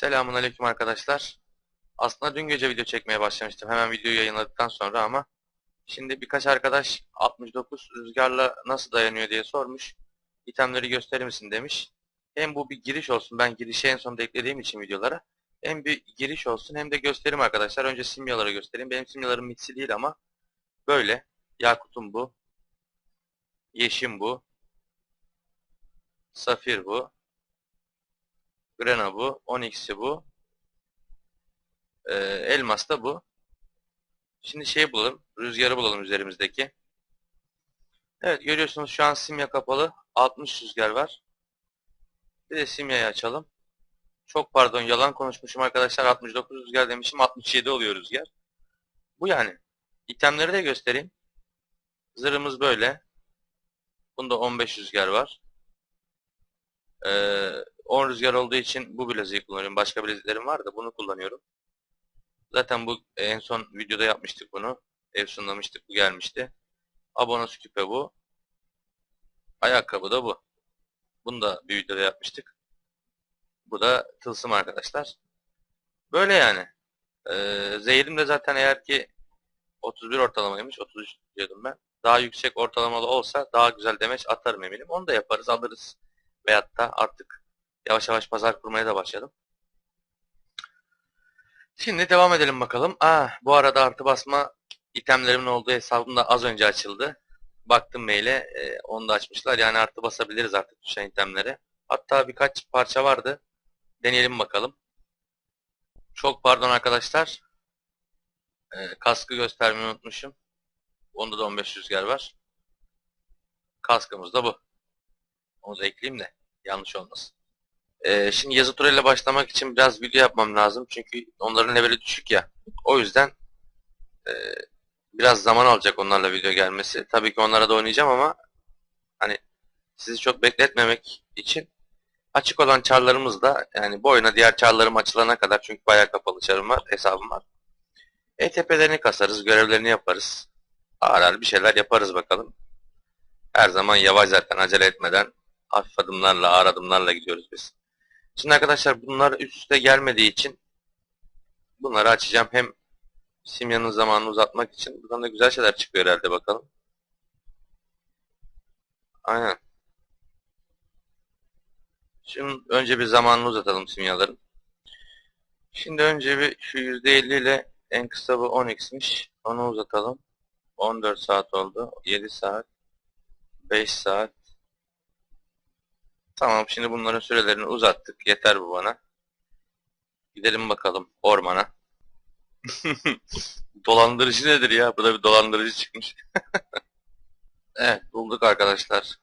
Selamun aleyküm arkadaşlar. Aslında dün gece video çekmeye başlamıştım. Hemen videoyu yayınladıktan sonra ama şimdi birkaç arkadaş 69 rüzgarla nasıl dayanıyor diye sormuş. İtemleri gösterir misin demiş. Hem bu bir giriş olsun. Ben girişi en sonunda eklediğim için videolara. Hem bir giriş olsun hem de göstereyim arkadaşlar. Önce simyaları göstereyim. Benim simyalarım mitsi değil ama böyle. Yakut'um bu. Yeşim bu. Safir bu. Grena bu. Onyx'i bu. Ee, elmas da bu. Şimdi şey bulalım. Rüzgarı bulalım üzerimizdeki. Evet görüyorsunuz şu an simya kapalı. 60 rüzgar var. Bir de simyayı açalım. Çok pardon yalan konuşmuşum arkadaşlar. 69 rüzgar demişim. 67 oluyor rüzgar. Bu yani. İtemleri de göstereyim. Zırhımız böyle. Bunda 15 rüzgar var. Ee, 10 rüzgar olduğu için bu bileziği kullanıyorum. Başka bileziklerim var da bunu kullanıyorum. Zaten bu en son videoda yapmıştık bunu. Ev sunlamıştık. Bu gelmişti. Abonos küpe bu. Ayakkabı da bu. Bunu da bir videoda yapmıştık. Bu da tılsım arkadaşlar. Böyle yani. Ee, zehirim de zaten eğer ki 31 ortalamaymış. 33 diyordum ben. Daha yüksek ortalamalı olsa daha güzel demeç atarım eminim. Onu da yaparız alırız. Veyahut da artık yavaş yavaş pazar kurmaya da başladım. Şimdi devam edelim bakalım. Aa, bu arada artı basma itemlerimin olduğu hesabım da az önce açıldı. Baktım maile e, onu da açmışlar. Yani artı basabiliriz artık düşen itemleri. Hatta birkaç parça vardı. Deneyelim bakalım. Çok pardon arkadaşlar. E, kaskı göstermeyi unutmuşum. Onda da 15 rüzgar var. Kaskımız da bu. Onu da ekleyeyim de yanlış olmasın. Ee, şimdi yazı turuyla başlamak için biraz video yapmam lazım. Çünkü onların leveli düşük ya. O yüzden e, biraz zaman alacak onlarla video gelmesi. Tabii ki onlara da oynayacağım ama hani sizi çok bekletmemek için açık olan çarlarımız da yani bu oyuna diğer çarlarım açılana kadar çünkü bayağı kapalı çarım var, hesabım var. ETP'lerini kasarız, görevlerini yaparız. Ağır ağır bir şeyler yaparız bakalım. Her zaman yavaş zaten acele etmeden hafif adımlarla, ağır adımlarla gidiyoruz biz. Şimdi arkadaşlar bunlar üst üste gelmediği için bunları açacağım. Hem simyanın zamanını uzatmak için. Buradan da güzel şeyler çıkıyor herhalde bakalım. Aynen. Şimdi önce bir zamanını uzatalım simyaların. Şimdi önce bir şu %50 ile en kısa bu 10x'miş. Onu uzatalım. 14 saat oldu. 7 saat. 5 saat. Tamam şimdi bunların sürelerini uzattık. Yeter bu bana. Gidelim bakalım ormana. dolandırıcı nedir ya? Burada bir dolandırıcı çıkmış. evet bulduk arkadaşlar.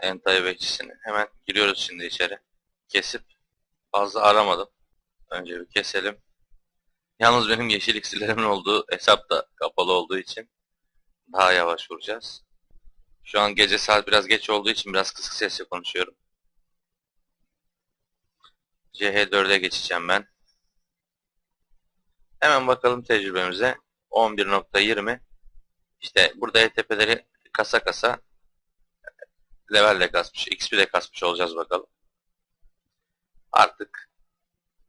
Entay bekçisini. Hemen giriyoruz şimdi içeri. Kesip fazla aramadım. Önce bir keselim. Yalnız benim yeşil iksirlerimin olduğu hesap da kapalı olduğu için daha yavaş vuracağız. Şu an gece saat biraz geç olduğu için biraz kısık sesle konuşuyorum. CH4'e geçeceğim ben. Hemen bakalım tecrübemize. 11.20 İşte burada ETP'leri kasa kasa level de kasmış, XP de kasmış olacağız bakalım. Artık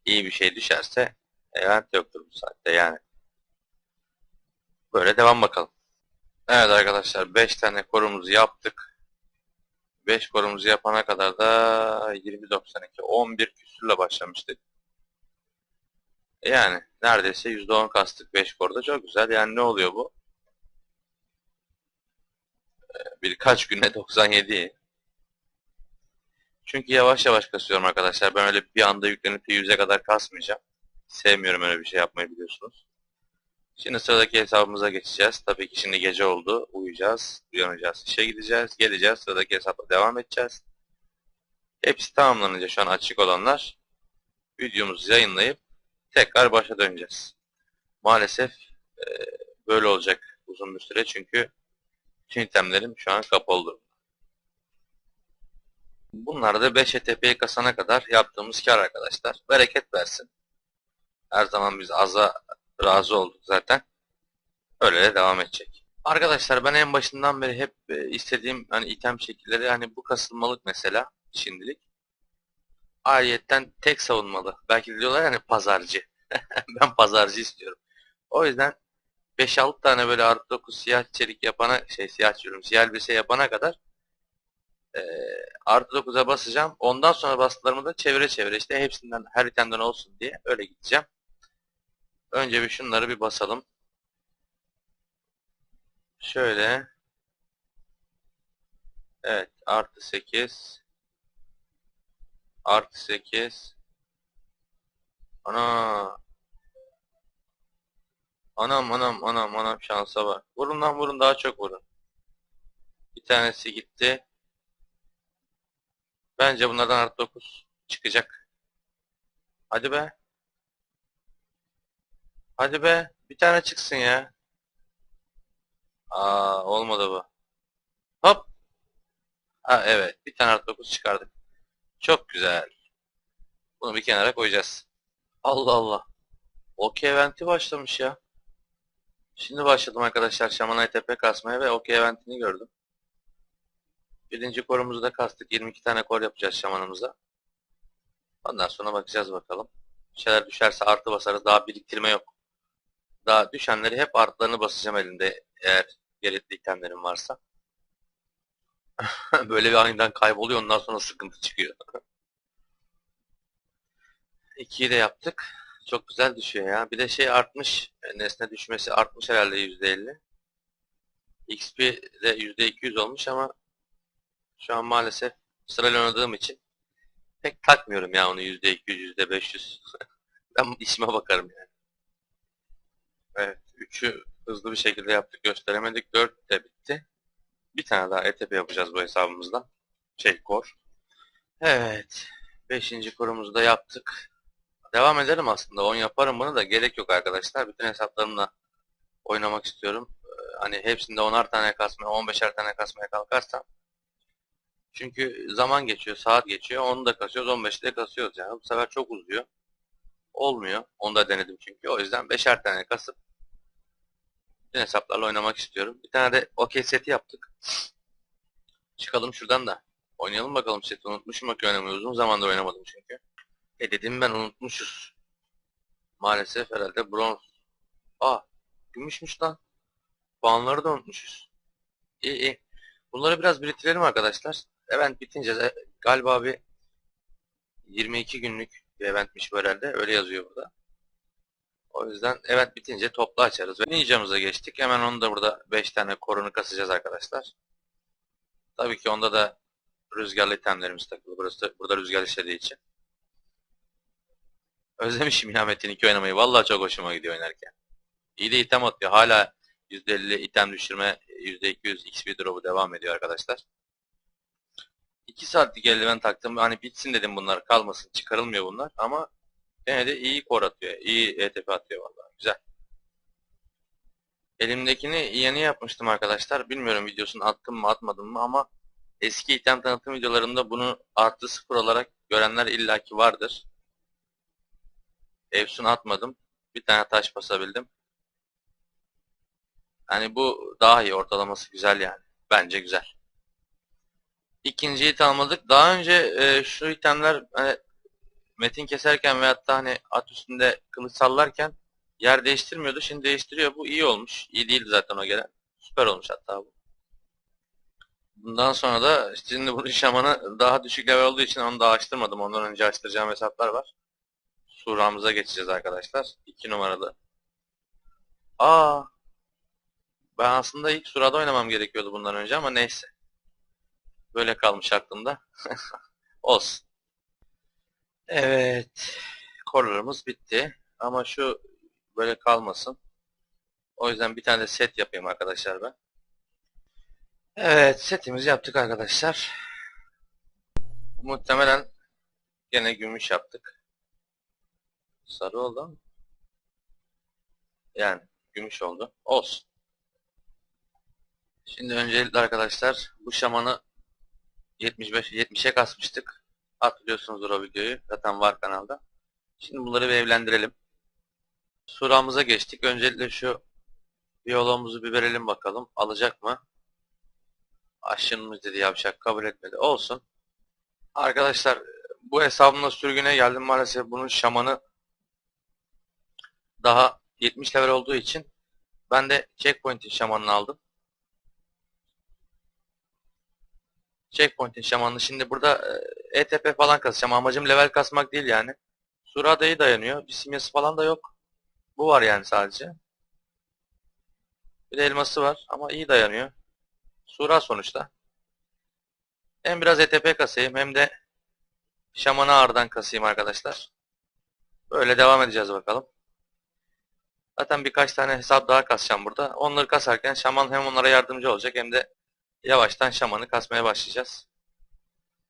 iyi bir şey düşerse event yoktur bu saatte yani. Böyle devam bakalım. Evet arkadaşlar 5 tane korumuzu yaptık. 5 korumuzu yapana kadar da 20.92 11 küsürle başlamıştık. Yani neredeyse %10 kastık 5 korda çok güzel. Yani ne oluyor bu? Birkaç güne 97. Çünkü yavaş yavaş kasıyorum arkadaşlar. Ben öyle bir anda yüklenip de 100'e kadar kasmayacağım. Sevmiyorum öyle bir şey yapmayı biliyorsunuz. Şimdi sıradaki hesabımıza geçeceğiz. Tabii ki şimdi gece oldu. Uyuyacağız, uyanacağız, işe gideceğiz, geleceğiz. Sıradaki hesapla devam edeceğiz. Hepsi tamamlanınca şu an açık olanlar videomuzu yayınlayıp tekrar başa döneceğiz. Maalesef e, böyle olacak uzun bir süre çünkü bütün itemlerim şu an kapalı durumda. Bunlar da 5 ETP'yi kasana kadar yaptığımız kar arkadaşlar. Bereket versin. Her zaman biz aza razı olduk zaten. Öyle de devam edecek. Arkadaşlar ben en başından beri hep e, istediğim hani item şekilleri hani bu kasılmalık mesela şimdilik. Ayrıyetten tek savunmalı. Belki diyorlar yani pazarcı. ben pazarcı istiyorum. O yüzden 5-6 tane böyle artı 9 siyah çelik yapana şey siyah diyorum siyah elbise yapana kadar e, artı 9'a basacağım. Ondan sonra bastılarımı da çevire çevire işte hepsinden her itemden olsun diye öyle gideceğim. Önce bir şunları bir basalım. Şöyle. Evet. Artı 8. Artı 8. Ana. Anam anam anam anam şansa bak. Vurun lan vurun daha çok vurun. Bir tanesi gitti. Bence bunlardan artı 9 çıkacak. Hadi be. Hadi be. Bir tane çıksın ya. Aa olmadı bu. Hop. Ha evet. Bir tane artı 9 çıkardık. Çok güzel. Bunu bir kenara koyacağız. Allah Allah. OK eventi başlamış ya. Şimdi başladım arkadaşlar Şamanay Tepe kasmaya ve OK eventini gördüm. Birinci korumuzu da kastık. 22 tane kor yapacağız şamanımıza. Ondan sonra bakacağız bakalım. Bir şeyler düşerse artı basarız. Daha biriktirme yok. Daha düşenleri hep artlarını basacağım elinde eğer gerekli itemlerim varsa. Böyle bir aniden kayboluyor ondan sonra sıkıntı çıkıyor. 2'yi de yaptık. Çok güzel düşüyor ya. Bir de şey artmış. Nesne düşmesi artmış herhalde %50. XP de %200 olmuş ama şu an maalesef sırayla oynadığım için pek takmıyorum ya onu %200, %500. ben işime bakarım yani. Evet. 3'ü hızlı bir şekilde yaptık gösteremedik. 4 de bitti. Bir tane daha ETP yapacağız bu hesabımızdan. Şey kor. Evet. 5. korumuzu da yaptık. Devam ederim aslında. 10 yaparım bunu da gerek yok arkadaşlar. Bütün hesaplarımla oynamak istiyorum. Hani hepsinde 10'ar tane kasmaya, 15'er tane kasmaya kalkarsam çünkü zaman geçiyor, saat geçiyor. Onu da kasıyoruz, 15'i de kasıyoruz yani. Bu sefer çok uzuyor. Olmuyor. Onu da denedim çünkü. O yüzden 5'er tane kasıp bütün hesaplarla oynamak istiyorum. Bir tane de OK seti yaptık. Çıkalım şuradan da. Oynayalım bakalım seti. Unutmuşum OK oynamayı. Uzun zamandır oynamadım çünkü. E dedim ben unutmuşuz. Maalesef herhalde bronz. Aa gümüşmüş lan. Puanları da unutmuşuz. İyi iyi. Bunları biraz biriktirelim arkadaşlar. Event bitince galiba bir 22 günlük bir eventmiş bu herhalde. Öyle yazıyor burada. O yüzden event bitince toplu açarız. Ve ninjamıza geçtik. Hemen onu da burada 5 tane korunu kasacağız arkadaşlar. Tabii ki onda da rüzgarlı itemlerimiz takılı. Burası, burada rüzgar işlediği için. Özlemişim ya Metin 2 oynamayı. Vallahi çok hoşuma gidiyor oynarken. İyi de item atıyor. Hala %50 item düşürme, %200 XP drop'u devam ediyor arkadaşlar. 2 saatlik eldiven taktım. Hani bitsin dedim bunlar kalmasın. Çıkarılmıyor bunlar ama gene de iyi kor atıyor. iyi ETP atıyor vallahi. Güzel. Elimdekini yeni yapmıştım arkadaşlar. Bilmiyorum videosunu attım mı atmadım mı ama eski item tanıtım videolarımda bunu artı sıfır olarak görenler illaki vardır. Efsun atmadım. Bir tane taş basabildim. Yani bu daha iyi. Ortalaması güzel yani. Bence güzel. İkinciyi tamamladık. Daha önce e, şu itemler hani, metin keserken veyahut da hani at üstünde kılıç sallarken yer değiştirmiyordu. Şimdi değiştiriyor. Bu iyi olmuş. İyi değil zaten o gelen. Süper olmuş hatta bu. Bundan sonra da şimdi bunun şamanı daha düşük level olduğu için onu da açtırmadım. Ondan önce açtıracağım hesaplar var. Suramıza geçeceğiz arkadaşlar. 2 numaralı. Aa. Ben aslında ilk surada oynamam gerekiyordu bundan önce ama neyse. Böyle kalmış aklımda. Olsun. Evet. Korlarımız bitti. Ama şu böyle kalmasın. O yüzden bir tane de set yapayım arkadaşlar ben. Evet setimizi yaptık arkadaşlar. Muhtemelen gene gümüş yaptık. Sarı oldu ama. Yani gümüş oldu. Olsun. Şimdi öncelikle arkadaşlar bu şamanı 75 70'e kasmıştık. Hatırlıyorsunuzdur o videoyu. Zaten var kanalda. Şimdi bunları bir evlendirelim. Suramıza geçtik. Öncelikle şu biyoloğumuzu bir verelim bakalım. Alacak mı? Aşınmış dedi yapacak. Kabul etmedi. Olsun. Arkadaşlar bu hesabımla sürgüne geldim. Maalesef bunun şamanı daha 70 level olduğu için ben de Checkpoint'in şamanını aldım. Checkpoint'in şamanını şimdi burada e, ETP falan kasacağım. Amacım level kasmak değil yani. Surada iyi dayanıyor. Bir simyası falan da yok. Bu var yani sadece. Bir de elması var ama iyi dayanıyor. Sura sonuçta. Hem biraz ETP kasayım hem de Şamanı ağırdan kasayım arkadaşlar. Böyle devam edeceğiz bakalım. Zaten birkaç tane hesap daha kasacağım burada. Onları kasarken şaman hem onlara yardımcı olacak hem de yavaştan şamanı kasmaya başlayacağız.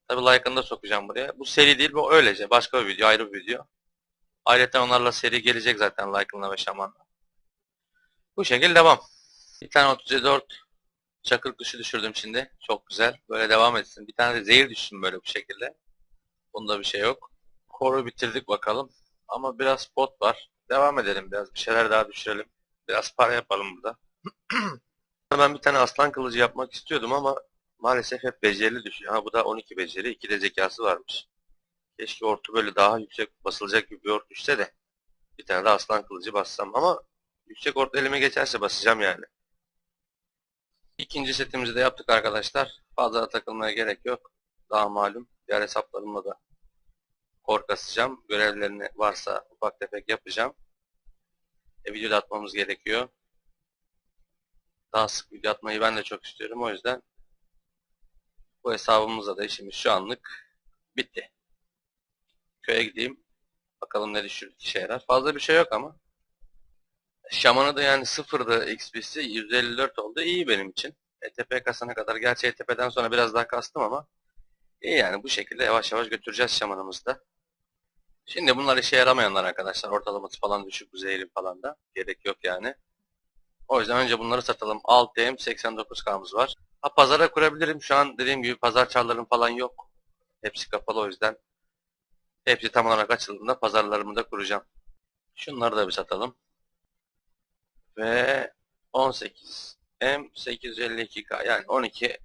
Tabi like'ını da sokacağım buraya. Bu seri değil bu öylece. Başka bir video ayrı bir video. Ayrıca onlarla seri gelecek zaten like'ınla ve şamanla. Bu şekilde devam. Bir tane 34 çakır kuşu düşürdüm şimdi. Çok güzel. Böyle devam etsin. Bir tane de zehir düştüm böyle bu şekilde. Bunda bir şey yok. Koru bitirdik bakalım. Ama biraz pot var. Devam edelim biraz. Bir şeyler daha düşürelim. Biraz para yapalım burada. ben bir tane aslan kılıcı yapmak istiyordum ama maalesef hep becerili düşüyor. Ha bu da 12 beceri. 2 de zekası varmış. Keşke ortu böyle daha yüksek basılacak gibi bir ort düşse de bir tane de aslan kılıcı bassam. Ama yüksek ort elime geçerse basacağım yani. İkinci setimizi de yaptık arkadaşlar. Fazla takılmaya gerek yok. Daha malum. Diğer hesaplarımla da kor kasacağım. Görevlerini varsa ufak tefek yapacağım. E, video da atmamız gerekiyor. Daha sık video atmayı ben de çok istiyorum. O yüzden bu hesabımızda da işimiz şu anlık bitti. Köye gideyim. Bakalım ne düşürdük işe yarar. Fazla bir şey yok ama. Şamanı da yani sıfırdı XP'si. 154 oldu. İyi benim için. ETP kasana kadar. Gerçi ETP'den sonra biraz daha kastım ama İyi yani bu şekilde yavaş yavaş götüreceğiz şamanımızı da. Şimdi bunlar işe yaramayanlar arkadaşlar. Ortalaması falan düşük, zehri falan da. Gerek yok yani. O yüzden önce bunları satalım. 6M 89K'mız var. Ha pazara kurabilirim. Şu an dediğim gibi pazar çarlarım falan yok. Hepsi kapalı o yüzden. Hepsi tam olarak açıldığında pazarlarımı da kuracağım. Şunları da bir satalım. Ve 18 M 852K yani 12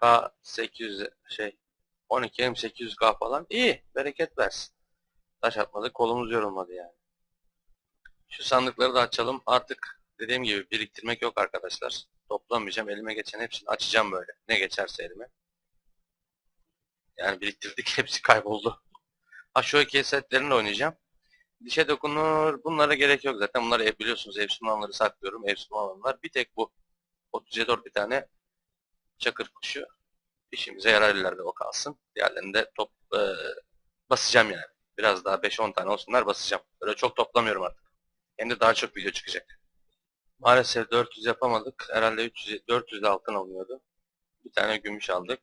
K 800 şey 12 M 800K falan iyi bereket versin. Taş atmadı kolumuz yorulmadı yani. Şu sandıkları da açalım. Artık dediğim gibi biriktirmek yok arkadaşlar. Toplamayacağım. Elime geçen hepsini açacağım böyle. Ne geçerse elime. Yani biriktirdik. Hepsi kayboldu. Ha şu iki setlerini oynayacağım. Dişe dokunur. Bunlara gerek yok zaten. Bunları hep biliyorsunuz. Evsimanları saklıyorum. Evsimanlar. Bir tek bu 37 bir tane çakır kuşu. İşimize yarar ileride o kalsın. Diğerlerini de top e, basacağım yani. Biraz daha 5-10 tane olsunlar basacağım. Böyle çok toplamıyorum artık. Hem de daha çok video çıkacak. Maalesef 400 yapamadık. Herhalde 300, 400 de altın alıyordu. Bir tane gümüş aldık.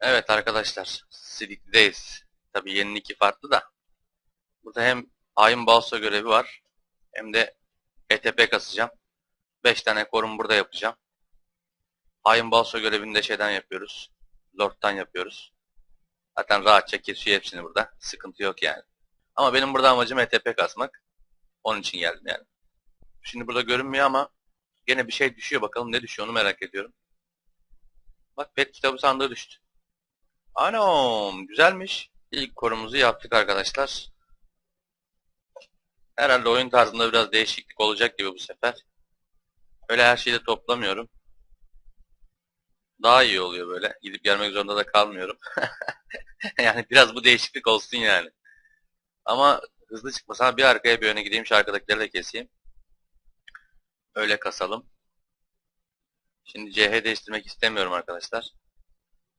Evet arkadaşlar. Silikli'deyiz. Tabi yeni iki farklı da. Burada hem Ayın Balso görevi var. Hem de ETP kasacağım. 5 tane korum burada yapacağım. Ayın Balso görevini de şeyden yapıyoruz. Lord'tan yapıyoruz. Zaten rahatça kesiyor hepsini burada. Sıkıntı yok yani. Ama benim burada amacım ETP kasmak. Onun için geldim yani. Şimdi burada görünmüyor ama gene bir şey düşüyor. Bakalım ne düşüyor onu merak ediyorum. Bak pet kitabı sandığı düştü. Anam güzelmiş. İlk korumuzu yaptık arkadaşlar. Herhalde oyun tarzında biraz değişiklik olacak gibi bu sefer. Öyle her şeyi de toplamıyorum. Daha iyi oluyor böyle. Gidip gelmek zorunda da kalmıyorum. yani biraz bu değişiklik olsun yani. Ama hızlı çıkmasa bir arkaya bir öne gideyim şu arkadakileri de keseyim. Öyle kasalım. Şimdi CH değiştirmek istemiyorum arkadaşlar.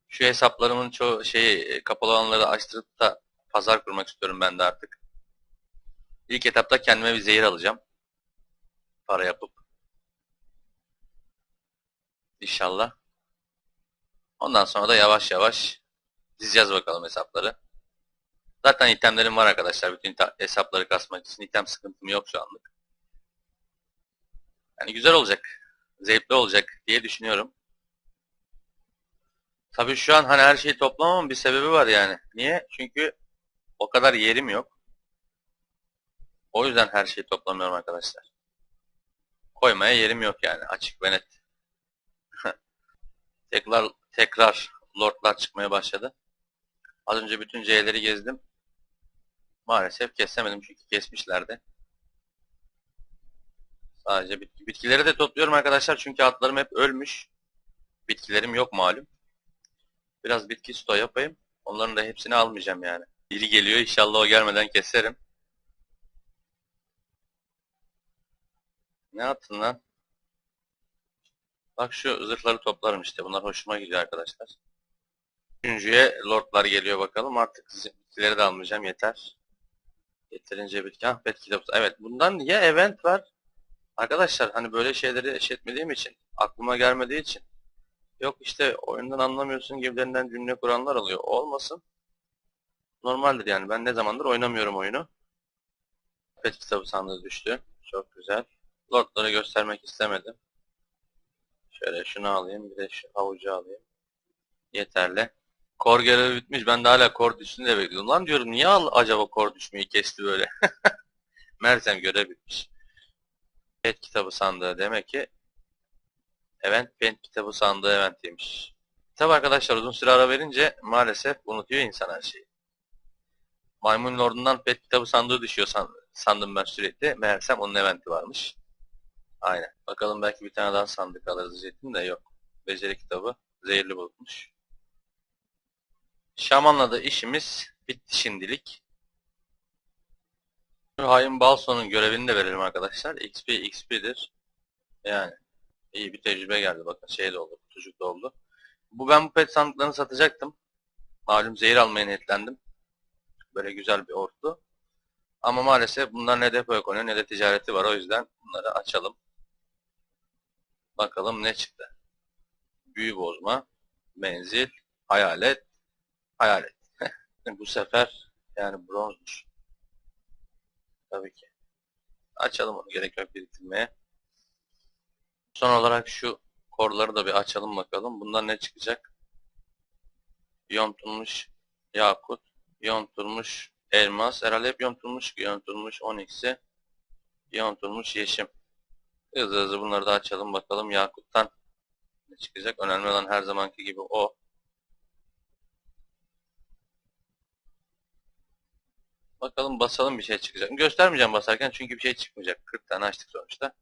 Şu hesaplarımın çoğu şeyi kapalı olanları açtırıp da pazar kurmak istiyorum ben de artık. İlk etapta kendime bir zehir alacağım. Para yapıp. İnşallah. Ondan sonra da yavaş yavaş dizeceğiz bakalım hesapları. Zaten itemlerim var arkadaşlar. Bütün hesapları kasmak için item sıkıntım yok şu anlık. Yani güzel olacak. Zevkli olacak diye düşünüyorum. Tabii şu an hani her şeyi toplamamın bir sebebi var yani. Niye? Çünkü o kadar yerim yok. O yüzden her şeyi toplamıyorum arkadaşlar. Koymaya yerim yok yani açık ve net. tekrar tekrar lordlar çıkmaya başladı. Az önce bütün C'leri gezdim. Maalesef kesemedim çünkü kesmişlerdi. Sadece bitki. Bitkileri de topluyorum arkadaşlar çünkü atlarım hep ölmüş. Bitkilerim yok malum. Biraz bitki sto yapayım. Onların da hepsini almayacağım yani. Biri geliyor inşallah o gelmeden keserim. Ne yaptın lan? Bak şu zırhları toplarım işte. Bunlar hoşuma gidiyor arkadaşlar. Üçüncüye lordlar geliyor bakalım. Artık bitkileri de almayacağım. Yeter. Yeterince bitki. Ah bitki de. Evet. Bundan niye event var? Arkadaşlar hani böyle şeyleri eşitmediğim için. Aklıma gelmediği için. Yok işte oyundan anlamıyorsun gibilerinden cümle kuranlar oluyor. Olmasın. Normaldir yani. Ben ne zamandır oynamıyorum oyunu. Pet kitabı sandığı düştü. Çok güzel. Lordları göstermek istemedim. Şöyle şunu alayım. Bir de şu havucu alayım. Yeterli. Kor görevi bitmiş. Ben de hala kor düşsün de bekliyorum. Lan diyorum niye al acaba kor düşmeyi kesti böyle. Mersem görev bitmiş. Pet kitabı sandığı demek ki Event Pet kitabı sandığı eventiymiş. Tabi arkadaşlar uzun süre ara verince maalesef unutuyor insan her şeyi. Maymun Lord'undan pet kitabı sandığı düşüyor san, sandım ben sürekli. Meğersem onun eventi varmış. Aynen. Bakalım belki bir tane daha sandık alırız diyecektim de yok. Beceri kitabı zehirli bulutmuş. Şamanla da işimiz bitti şimdilik. Hain Balson'un görevini de verelim arkadaşlar. XP XP'dir. Yani iyi bir tecrübe geldi. Bakın şey de oldu. Kutucuk da oldu. Bu ben bu pet sandıklarını satacaktım. Malum zehir almaya niyetlendim. Böyle güzel bir ordu. Ama maalesef bunlar ne depoya konuyor ne de ticareti var. O yüzden bunları açalım. Bakalım ne çıktı. Büyü bozma, menzil, hayalet, hayalet. Bu sefer yani bronzmuş. Tabii ki. Açalım onu gerek yok biriktirmeye. Son olarak şu korları da bir açalım bakalım. Bundan ne çıkacak? Yontulmuş yakut, yontulmuş elmas. Herhalde hep yontulmuş, yontulmuş onyx'i, yontulmuş yeşim. Hızlı hızlı bunları da açalım bakalım yakuttan ne çıkacak. Önemli olan her zamanki gibi o. Bakalım basalım bir şey çıkacak. Göstermeyeceğim basarken çünkü bir şey çıkmayacak. 40 tane açtık sonuçta.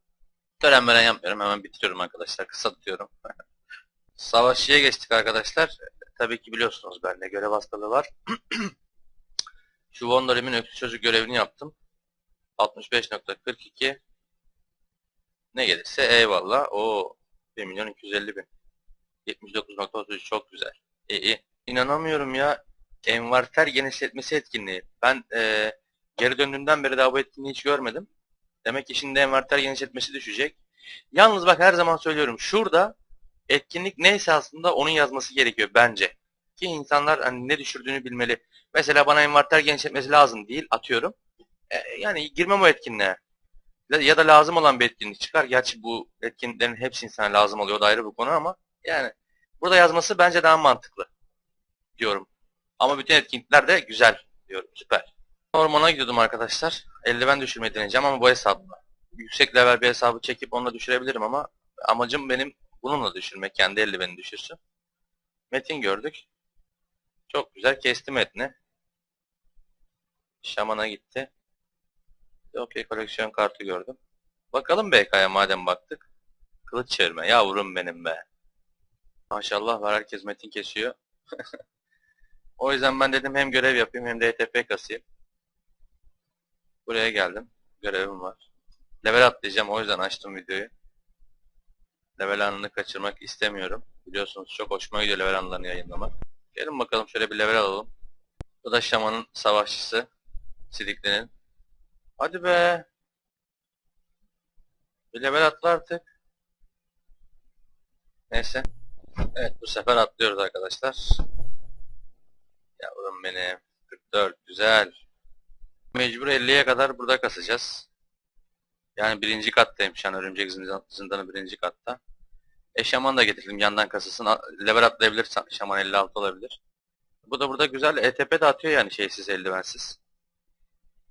Tören meren yapmıyorum. Hemen bitiriyorum arkadaşlar. Kısa tutuyorum. Savaşçıya geçtik arkadaşlar. Tabii ki biliyorsunuz bende görev hastalığı var. Şu Wonderim'in öksüz çocuk görevini yaptım. 65.42 Ne gelirse eyvallah. O 1 milyon 250 bin. 79.33 çok güzel. İyi iyi. İnanamıyorum ya. Envarter genişletmesi etkinliği. Ben e, geri döndüğümden beri daha bu etkinliği hiç görmedim. Demek ki şimdi envarter genişletmesi düşecek. Yalnız bak her zaman söylüyorum. Şurada etkinlik neyse aslında onun yazması gerekiyor bence. Ki insanlar hani ne düşürdüğünü bilmeli. Mesela bana envarter genişletmesi lazım değil atıyorum. E, yani girmem o etkinliğe. Ya da lazım olan bir etkinlik çıkar. Gerçi bu etkinliklerin hepsi insana lazım oluyor. O da ayrı bir konu ama yani burada yazması bence daha mantıklı diyorum. Ama bütün etkinlikler de güzel diyorum. Süper. Ormana gidiyordum arkadaşlar. Eldiven düşürmeyi deneyeceğim ama bu hesapla. Yüksek level bir hesabı çekip onunla düşürebilirim ama amacım benim bununla düşürmek. Kendi eldiveni düşürsün. Metin gördük. Çok güzel. Kestim etini. Şaman'a gitti. Okey koleksiyon kartı gördüm. Bakalım BK'ya madem baktık. Kılıç çevirme. Yavrum benim be. Maşallah var herkes metin kesiyor. o yüzden ben dedim hem görev yapayım hem de ETP kasayım. Buraya geldim. Görevim var. Level atlayacağım o yüzden açtım videoyu. Level anını kaçırmak istemiyorum. Biliyorsunuz çok hoşuma gidiyor level anlarını yayınlamak. Gelin bakalım şöyle bir level alalım. Bu da Şaman'ın savaşçısı. Sidikli'nin. Hadi be. Bir level atla artık. Neyse. Evet bu sefer atlıyoruz arkadaşlar. Benim. 44 güzel. Mecbur 50'ye kadar burada kasacağız. Yani birinci kattayım şu an örümcek zindan, zindanı birinci katta. E şaman da getirdim yandan kasasın. Level atlayabilir şaman 56 olabilir. Bu da burada güzel ETP de atıyor yani şeysiz eldivensiz.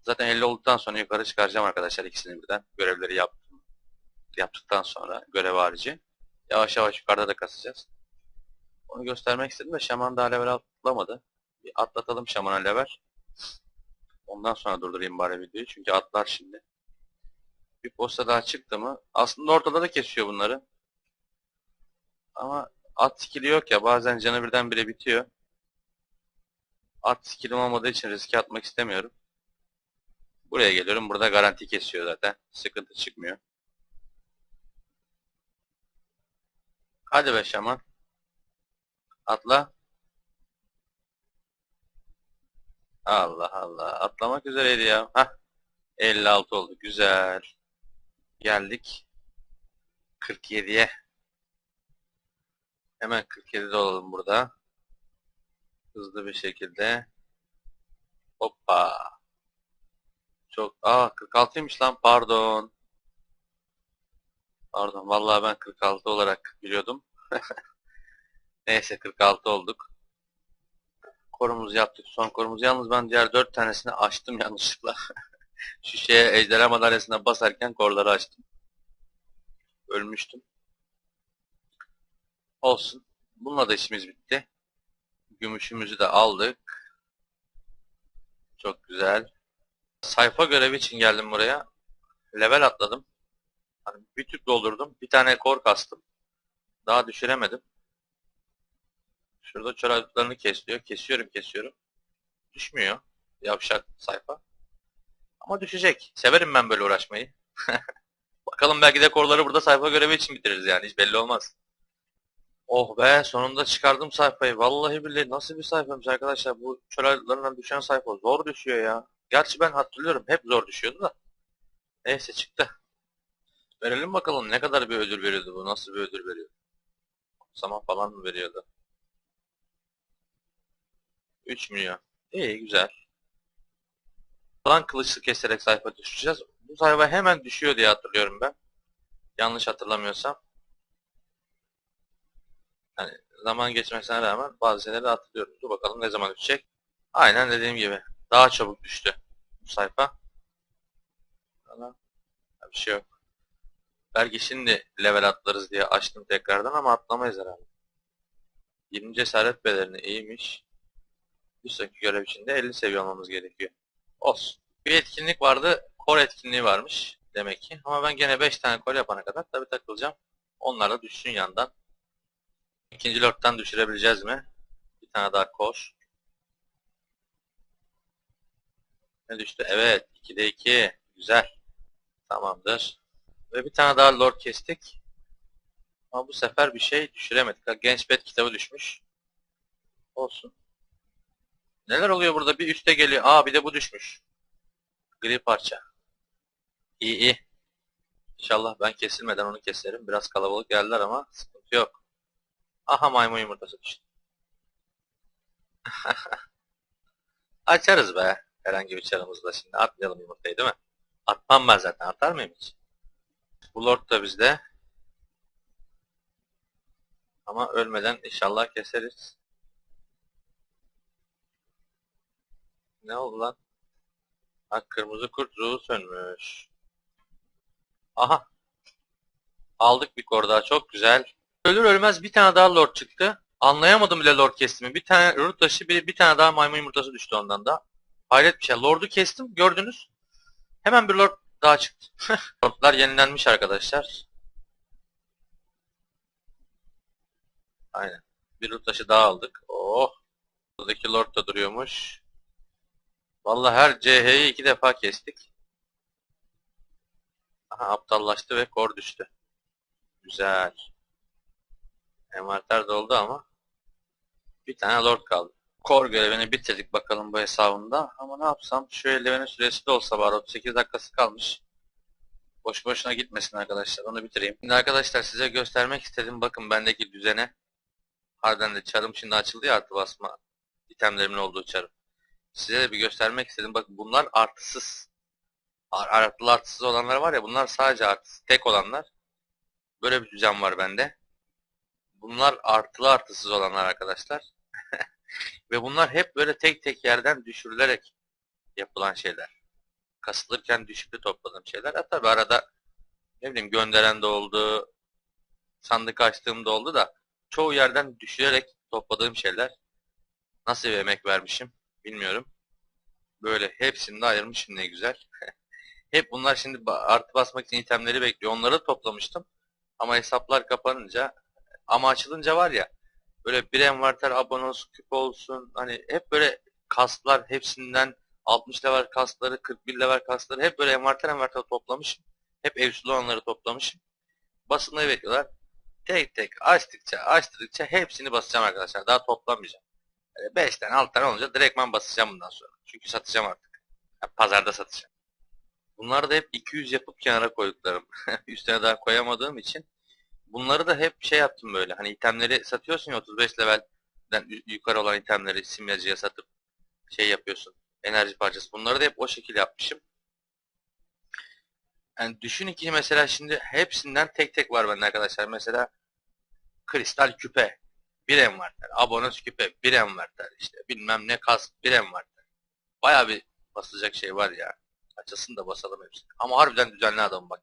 Zaten 50 olduktan sonra yukarı çıkaracağım arkadaşlar ikisini birden. Görevleri yaptım. Yaptıktan sonra görev harici. Yavaş yavaş yukarıda da kasacağız. Onu göstermek istedim de şaman daha level atlamadı. Bir atlatalım şamana level. Ondan sonra durdurayım bari videoyu. Çünkü atlar şimdi. Bir posta daha çıktı mı? Aslında ortada da kesiyor bunları. Ama at skill'i yok ya. Bazen canı birden bire bitiyor. At skill'im olmadığı için riske atmak istemiyorum. Buraya geliyorum. Burada garanti kesiyor zaten. Sıkıntı çıkmıyor. Hadi be şaman. Atla. Allah Allah. Atlamak üzereydi ya. Hah. 56 oldu. Güzel. Geldik. 47'ye. Hemen 47'de olalım burada. Hızlı bir şekilde. Hoppa. Çok. Aa 46'ymış lan. Pardon. Pardon. Vallahi ben 46 olarak biliyordum. Neyse 46 olduk. Korumuzu yaptık. Son korumuzu. Yalnız ben diğer 4 tanesini açtım yanlışlıkla. Şu şeye ejderha madalyasına basarken korları açtım. Ölmüştüm. Olsun. Bununla da işimiz bitti. Gümüşümüzü de aldık. Çok güzel. Sayfa görevi için geldim buraya. Level atladım. Hani bir tüp doldurdum. Bir tane kor kastım. Daha düşüremedim. Şurada çoraplarını kesiyor. Kesiyorum kesiyorum. Düşmüyor. Yavşak sayfa. Ama düşecek. Severim ben böyle uğraşmayı. Bakalım belki de korları burada sayfa görevi için bitiririz yani. Hiç belli olmaz. Oh be sonunda çıkardım sayfayı. Vallahi billahi nasıl bir sayfaymış arkadaşlar. Bu çoraplarından düşen sayfa zor düşüyor ya. Gerçi ben hatırlıyorum hep zor düşüyordu da. Neyse çıktı. Verelim bakalım ne kadar bir ödül veriyordu bu. Nasıl bir ödül veriyor. Zaman falan mı veriyordu? 3 milyon. İyi güzel. Falan kılıçlı keserek sayfa düşeceğiz. Bu sayfa hemen düşüyor diye hatırlıyorum ben. Yanlış hatırlamıyorsam. Yani zaman geçmesine rağmen bazı şeyleri hatırlıyorum. Dur bakalım ne zaman düşecek. Aynen dediğim gibi. Daha çabuk düştü bu sayfa. Ama bir şey yok. Belki şimdi level atlarız diye açtım tekrardan ama atlamayız herhalde. 20 cesaret belerini iyiymiş. Bir sonraki görev için de 50 seviye olmamız gerekiyor. Olsun. Bir etkinlik vardı. Kor etkinliği varmış demek ki. Ama ben gene 5 tane kor yapana kadar tabi takılacağım. Onlar da düşsün yandan. İkinci lordtan düşürebileceğiz mi? Bir tane daha kor. Ne düştü? Evet. 2'de 2. Güzel. Tamamdır. Ve bir tane daha lord kestik. Ama bu sefer bir şey düşüremedik. Genç bet kitabı düşmüş. Olsun. Neler oluyor burada? Bir üste geliyor. Aa bir de bu düşmüş. Gri parça. İyi iyi. İnşallah ben kesilmeden onu keserim. Biraz kalabalık geldiler ama sıkıntı yok. Aha maymun yumurtası düştü. Açarız be. Herhangi bir çarımızda şimdi. Atmayalım yumurtayı değil mi? Atmam ben zaten. Atar mıyım hiç? Bu lord da bizde. Ama ölmeden inşallah keseriz. Ne oldu lan? Ha kırmızı kurt ruhu sönmüş. Aha. Aldık bir kor daha çok güzel. Ölür ölmez bir tane daha lord çıktı. Anlayamadım bile lord kestimi. Bir tane ruh taşı bir, bir tane daha maymun yumurtası düştü ondan da. Hayret bir şey. Lord'u kestim gördünüz. Hemen bir lord daha çıktı. Lordlar yenilenmiş arkadaşlar. Aynen. Bir ruh taşı daha aldık. Oh. Buradaki lord da duruyormuş. Vallahi her CH'yi iki defa kestik. Aha aptallaştı ve kor düştü. Güzel. Envanter doldu ama bir tane lord kaldı. Kor görevini bitirdik bakalım bu hesabında. Ama ne yapsam şu eldivenin süresi de olsa bari 38 dakikası kalmış. Boş boşuna gitmesin arkadaşlar onu bitireyim. Şimdi arkadaşlar size göstermek istedim. Bakın bendeki düzene. Harbiden de çarım şimdi açıldı ya artı basma itemlerimin olduğu çarım. Size de bir göstermek istedim. Bakın bunlar artısız. Artılı artısız olanlar var ya bunlar sadece artısız. Tek olanlar. Böyle bir düzen var bende. Bunlar artılı artısız olanlar arkadaşlar. Ve bunlar hep böyle tek tek yerden düşürülerek yapılan şeyler. Kasılırken düşüklü topladığım şeyler. Hatta tabi arada ne bileyim gönderen de oldu. Sandık açtığım da oldu da çoğu yerden düşürerek topladığım şeyler. Nasıl bir emek vermişim bilmiyorum. Böyle hepsini de ayırmışım ne güzel. Hep bunlar şimdi artı basmak için itemleri bekliyor. Onları da toplamıştım. Ama hesaplar kapanınca ama açılınca var ya böyle bir envanter abonos küp olsun hani hep böyle kaslar hepsinden 60 level kasları 41 level kasları hep böyle envanter envanter toplamışım. Hep evsül olanları toplamışım. Basılmayı bekliyorlar. Tek tek açtıkça açtıkça hepsini basacağım arkadaşlar. Daha toplamayacağım. 5 tane 6 tane olunca direktman basacağım bundan sonra. Çünkü satacağım artık. Yani pazarda satacağım. Bunları da hep 200 yapıp kenara koyduklarım. Üstüne daha koyamadığım için. Bunları da hep şey yaptım böyle. Hani itemleri satıyorsun ya 35 levelden yu- yukarı olan itemleri simyacıya satıp şey yapıyorsun. Enerji parçası. Bunları da hep o şekilde yapmışım. Yani düşünün ki mesela şimdi hepsinden tek tek var bende arkadaşlar. Mesela kristal küpe bir envanter, abonos küpe bir envanter işte bilmem ne kas bir envanter. Baya bir basılacak şey var ya. Açılsın da basalım hepsini. Ama harbiden düzenli adam bak.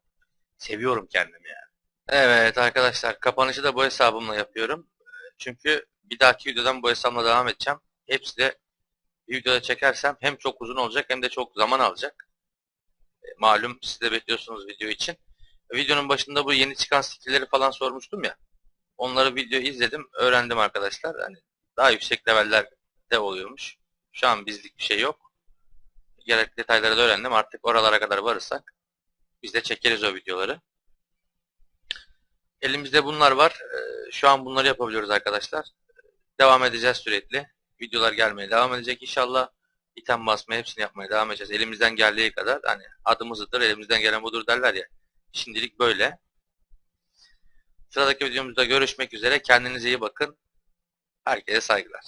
Seviyorum kendimi yani. Evet arkadaşlar kapanışı da bu hesabımla yapıyorum. Çünkü bir dahaki videodan bu hesabımla devam edeceğim. Hepsi de bir videoda çekersem hem çok uzun olacak hem de çok zaman alacak. E, Malum siz de bekliyorsunuz video için. Videonun başında bu yeni çıkan skill'leri falan sormuştum ya. Onları video izledim, öğrendim arkadaşlar. Hani daha yüksek levellerde oluyormuş. Şu an bizlik bir şey yok. Gerekli detayları da öğrendim. Artık oralara kadar varırsak biz de çekeriz o videoları. Elimizde bunlar var. Ee, Şu an bunları yapabiliyoruz arkadaşlar. Devam edeceğiz sürekli. Videolar gelmeye devam edecek inşallah. İtem basmaya hepsini yapmaya devam edeceğiz. Elimizden geldiği kadar hani adımızdır, elimizden gelen budur derler ya. Şimdilik böyle. Sıradaki videomuzda görüşmek üzere. Kendinize iyi bakın. Herkese saygılar.